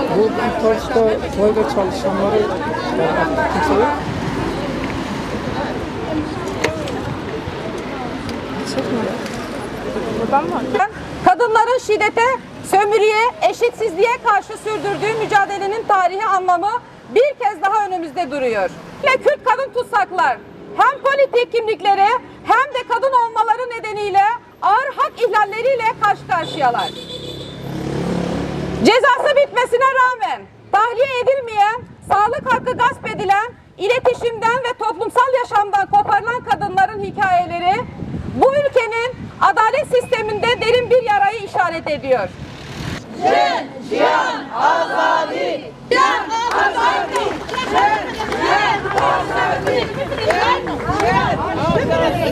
Bu Kurtarış'ta tuvalete çalışanları yani aktif kimse yok. Kadınların şiddete, sömürüye, eşitsizliğe karşı sürdürdüğü mücadelenin tarihi anlamı bir kez daha önümüzde duruyor. Ve Kürt kadın tutsaklar hem politik kimlikleri hem de kadın olmaları nedeniyle ağır hak ihlalleriyle karşı karşıyalar. Cezası bitmesine rağmen tahliye edilmeyen, sağlık hakkı gasp edilen, iletişimden ve toplumsal yaşamdan koparılan kadınların hikayeleri bu ülkenin adalet sisteminde derin bir yarayı işaret ediyor.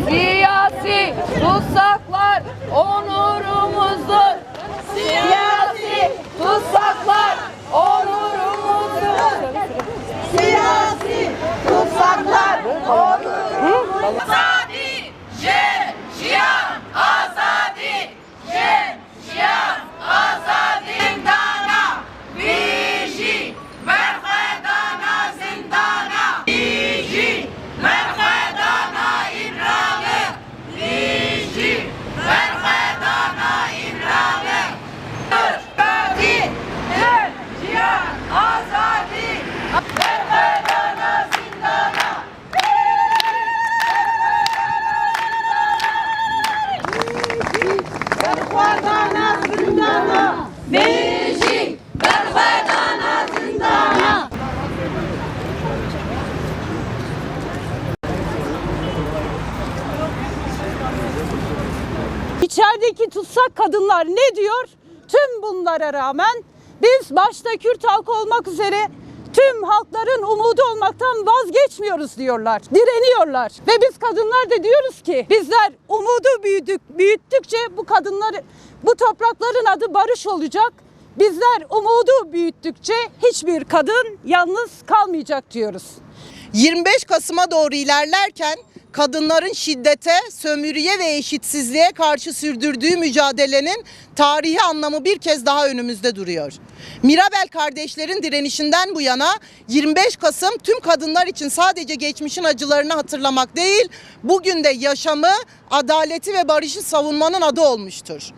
Siyasi tutsaklar onurumuzdur. Siyasi İçerideki tutsak kadınlar ne diyor? Tüm bunlara rağmen biz başta Kürt halkı olmak üzere tüm halkların umudu olmaktan vazgeçmiyoruz diyorlar. Direniyorlar. Ve biz kadınlar da diyoruz ki bizler umudu büyüdük, büyüttükçe bu kadınları bu toprakların adı barış olacak. Bizler umudu büyüttükçe hiçbir kadın yalnız kalmayacak diyoruz. 25 Kasım'a doğru ilerlerken kadınların şiddete, sömürüye ve eşitsizliğe karşı sürdürdüğü mücadelenin tarihi anlamı bir kez daha önümüzde duruyor. Mirabel kardeşlerin direnişinden bu yana 25 Kasım tüm kadınlar için sadece geçmişin acılarını hatırlamak değil, bugün de yaşamı, adaleti ve barışı savunmanın adı olmuştur.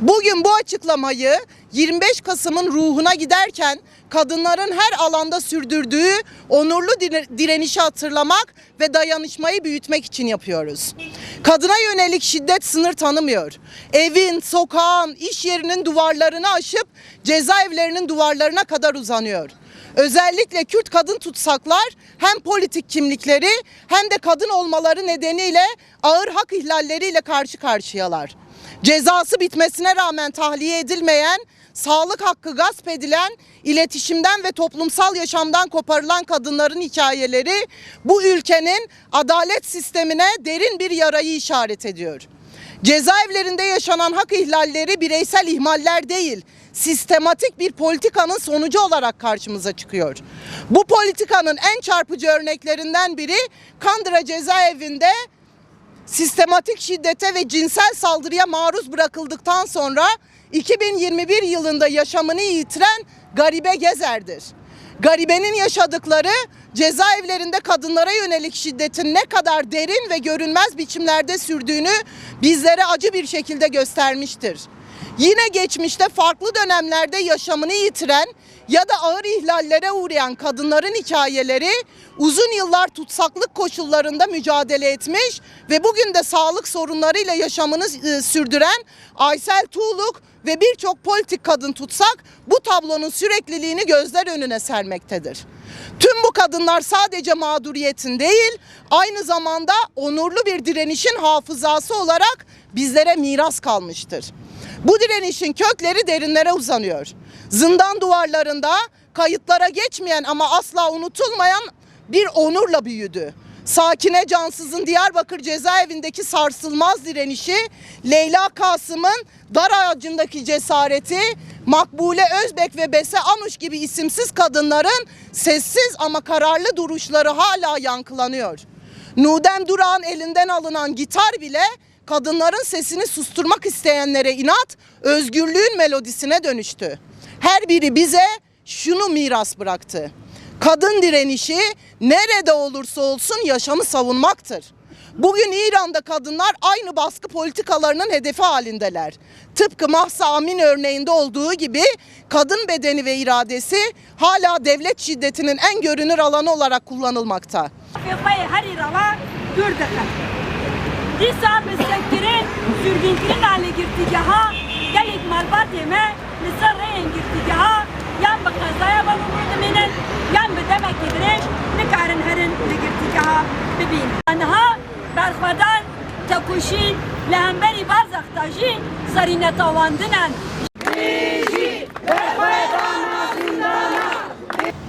Bugün bu açıklamayı 25 Kasım'ın ruhuna giderken kadınların her alanda sürdürdüğü onurlu dire- direnişi hatırlamak ve dayanışmayı büyütmek için yapıyoruz. Kadına yönelik şiddet sınır tanımıyor. Evin, sokağın, iş yerinin duvarlarını aşıp cezaevlerinin duvarlarına kadar uzanıyor. Özellikle Kürt kadın tutsaklar hem politik kimlikleri hem de kadın olmaları nedeniyle ağır hak ihlalleriyle karşı karşıyalar. Cezası bitmesine rağmen tahliye edilmeyen, sağlık hakkı gasp edilen, iletişimden ve toplumsal yaşamdan koparılan kadınların hikayeleri bu ülkenin adalet sistemine derin bir yarayı işaret ediyor. Cezaevlerinde yaşanan hak ihlalleri bireysel ihmaller değil, sistematik bir politikanın sonucu olarak karşımıza çıkıyor. Bu politikanın en çarpıcı örneklerinden biri Kandıra cezaevinde sistematik şiddete ve cinsel saldırıya maruz bırakıldıktan sonra 2021 yılında yaşamını yitiren Garibe Gezer'dir. Garibenin yaşadıkları cezaevlerinde kadınlara yönelik şiddetin ne kadar derin ve görünmez biçimlerde sürdüğünü bizlere acı bir şekilde göstermiştir. Yine geçmişte farklı dönemlerde yaşamını yitiren ya da ağır ihlallere uğrayan kadınların hikayeleri uzun yıllar tutsaklık koşullarında mücadele etmiş ve bugün de sağlık sorunlarıyla yaşamını e, sürdüren Aysel Tuğluk ve birçok politik kadın tutsak bu tablonun sürekliliğini gözler önüne sermektedir. Tüm bu kadınlar sadece mağduriyetin değil, aynı zamanda onurlu bir direnişin hafızası olarak bizlere miras kalmıştır. Bu direnişin kökleri derinlere uzanıyor. Zindan duvarlarında kayıtlara geçmeyen ama asla unutulmayan bir onurla büyüdü. Sakine Cansız'ın Diyarbakır cezaevindeki sarsılmaz direnişi, Leyla Kasım'ın dar ağacındaki cesareti, Makbule Özbek ve Bese Anuş gibi isimsiz kadınların sessiz ama kararlı duruşları hala yankılanıyor. Nudem Duran elinden alınan gitar bile kadınların sesini susturmak isteyenlere inat, özgürlüğün melodisine dönüştü. Her biri bize şunu miras bıraktı. Kadın direnişi nerede olursa olsun yaşamı savunmaktır. Bugün İran'da kadınlar aynı baskı politikalarının hedefi halindeler. Tıpkı Mahsa Amin örneğinde olduğu gibi kadın bedeni ve iradesi hala devlet şiddetinin en görünür alanı olarak kullanılmakta. Disa be demek gidirin nikarin herin li girtigaha bibin. Anha berxwadan tekuşin lehemberi barzaktajin sarine tavandınan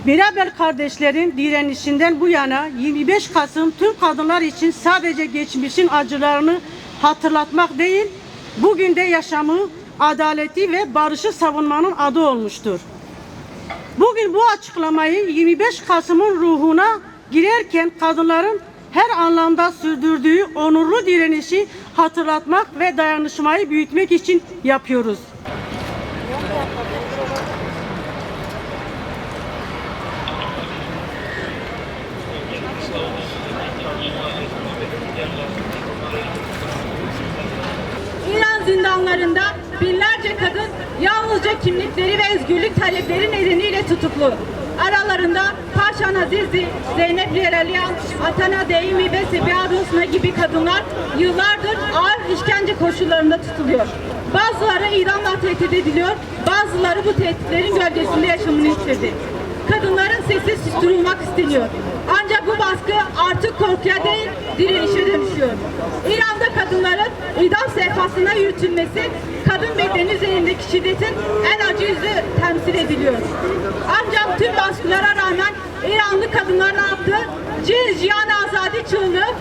Beraber kardeşlerin direnişinden bu yana 25 Kasım tüm kadınlar için sadece geçmişin acılarını hatırlatmak değil, bugün de yaşamı, adaleti ve barışı savunmanın adı olmuştur. Bugün bu açıklamayı 25 Kasım'ın ruhuna girerken kadınların her anlamda sürdürdüğü onurlu direnişi hatırlatmak ve dayanışmayı büyütmek için yapıyoruz. İran zindanlarında binlerce kadın yalnızca kimlikleri ve özgürlük talepleri nedeniyle tutuklu. Aralarında Paşan Azizi, Zeynep Yerelian, Atana Deyimi ve Sebiha Rusna gibi kadınlar yıllardır ağır işkence koşullarında tutuluyor. Bazıları İran'la tehdit ediliyor, bazıları bu tehditlerin gölgesinde yaşamını yitirdi. Kadınların sesi susturulmak isteniyor. Ancak bu baskı artık korkuya değil direnişe dönüşüyor. İran'da kadınların idam sehpasına yürütülmesi kadın bedeni üzerindeki şiddetin en acı yüzü temsil ediliyor. Ancak tüm baskılara rağmen İranlı kadınlar ne yaptı? Cil Cihan Azadi çığlığı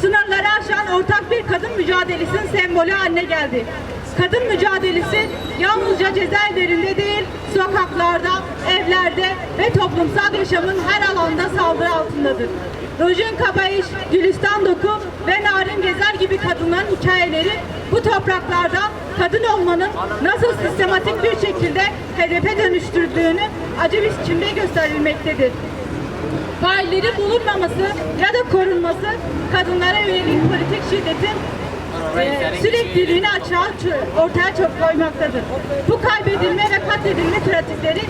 sınırları aşan ortak bir kadın mücadelesinin sembolü haline geldi. Kadın mücadelesi yalnızca cezaevlerinde değil, sokaklarda, evlerde ve toplumsal yaşamın her alanda saldırı altındadır. Rojin Kabayiş, Gülistan Doku ve Narin Gezer gibi kadınların hikayeleri bu topraklarda kadın olmanın nasıl sistematik bir şekilde hedefe dönüştürdüğünü acı bir biçimde gösterilmektedir failleri bulunmaması ya da korunması kadınlara yönelik politik şiddetin e, sürekliliğini açığa ortaya çok koymaktadır. Bu kaybedilme ve katledilme pratikleri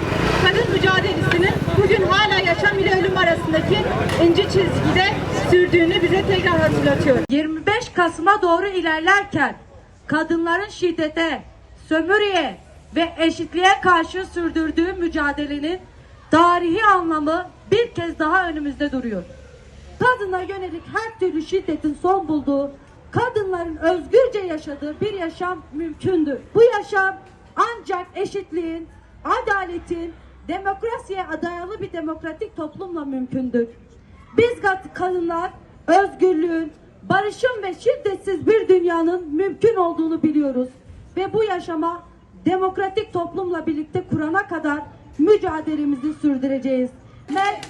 kadın mücadelesinin bugün hala yaşam ile ölüm arasındaki ince çizgide sürdüğünü bize tekrar hatırlatıyor. 25 Kasım'a doğru ilerlerken kadınların şiddete, sömürüye ve eşitliğe karşı sürdürdüğü mücadelenin tarihi anlamı bir kez daha önümüzde duruyor. Kadına yönelik her türlü şiddetin son bulduğu, kadınların özgürce yaşadığı bir yaşam mümkündür. Bu yaşam ancak eşitliğin, adaletin, demokrasiye dayalı bir demokratik toplumla mümkündür. Biz kad- kadınlar özgürlüğün, barışın ve şiddetsiz bir dünyanın mümkün olduğunu biliyoruz. Ve bu yaşama demokratik toplumla birlikte kurana kadar mücadelemizi sürdüreceğiz. Mer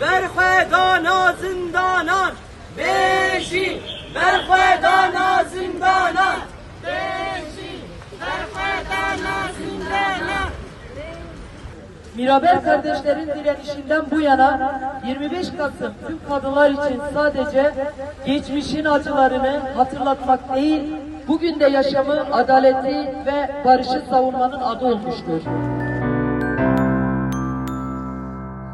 برخدانا زندانان بشین برخدانا زندانان Mirabel kardeşlerin direnişinden bu yana 25 Kasım tüm kadınlar için sadece geçmişin acılarını hatırlatmak değil, bugün de yaşamı, adaleti ve barışı savunmanın adı olmuştur.